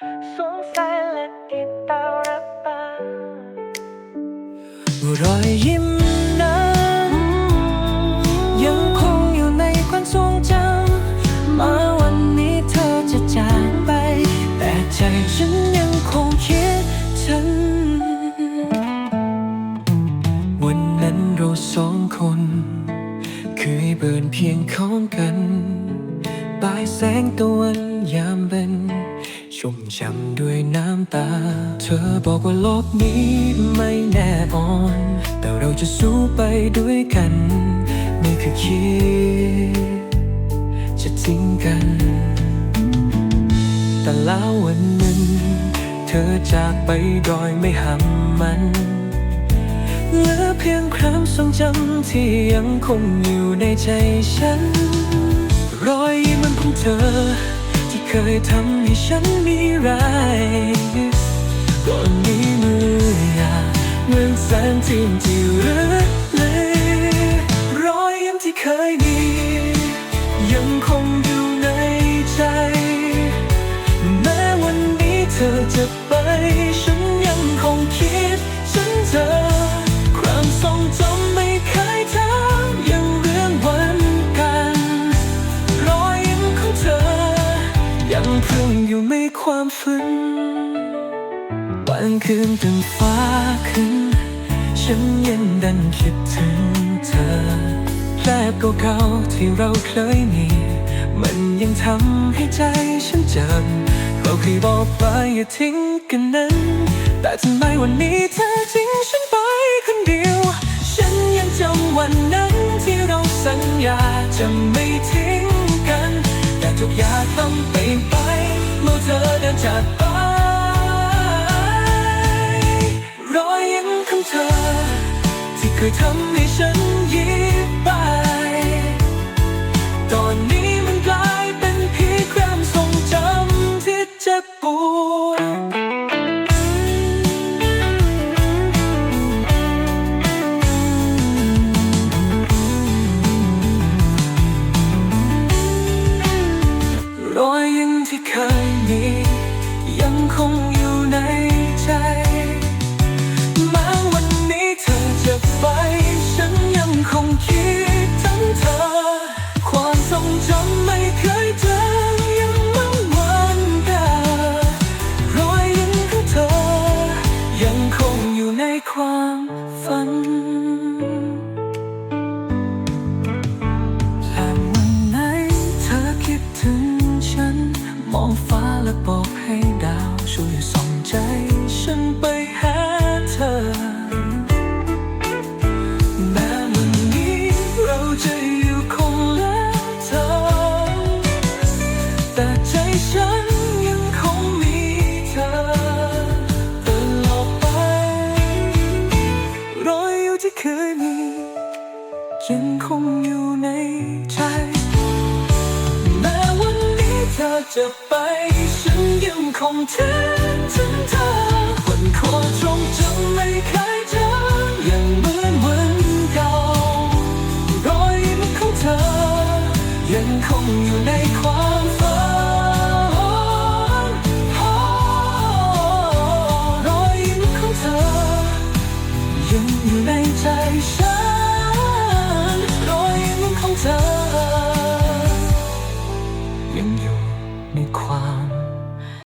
สวมใส่และติดตารับตารอยยิ้มนั้นยังคงอยู่ในความทรงจำมาวันนี้เธอจะจากไป แต่ใจฉันยังคงคิดถึงวันนั้นเราสองคนเคยเบินเพียงของกัน ปลายแสงตะวันยามเบ็น ชุ่มช่ำด้วยน้ำตา เธอบอกว่าโลกนี้ไม่แน่นอน แต่เราจะสู้ไปด้วยกัน นี่คือคิด จะทิ้งกัน แต่แล้ววันหนึ่ง เธอจากไปโดยไม่ห้ามมันเหลือเพียงความทรงจำที่ยังคงอยู่ในใจฉัน รอยยิ้มของเธอ ยทำให้ฉันมีไรก่อนนี้มืออยาเหมือนแสงที่ที่เรือเลยรอยยิ้มที่เคยมียังคงอยู่ในใจ แม้วันนี้เธอจะไปฉัน ความฝันวันคืนตื่นฟ้าขึ้น ฉันยังดันคิดถึงเธอแผลเก่าๆที่เราเคยมี มันยังทำให้ใจฉันเจ็บเราเคยบอกไปอย่าทิ้งกันนั้น แต่ทำไมวันนี้เธอทิ้งฉันไปคนเดียว ฉันยังจำวันนั้นที่เราสัญญาจะไม่ทิ้งกัน แต่ทุกอย่างต้องเปลี่ยนไป เธอเดินจากไป รอยยิ้มของเธอ ที่เคยทำให้ฉันยิ้มไป ตอนนี้มันกลายเป็นเพียงความทรงจำที่เจ็บปวด คงอยู่ในใจ แม้วันนี้เธอจะไป ฉันยังคงคิด ยังคงอยู่ในใจ แม้วันนี้เธอจะไป ฉันยังคงคิดถึงเธอคนโคตรงจำไม่คายเจอยังเหมือนวันเก่ารอยยิ้ของเธอ ยังคงอยู่ในความฝันรอยยิ้ของเธอ ยังอยู่ในใจฉัน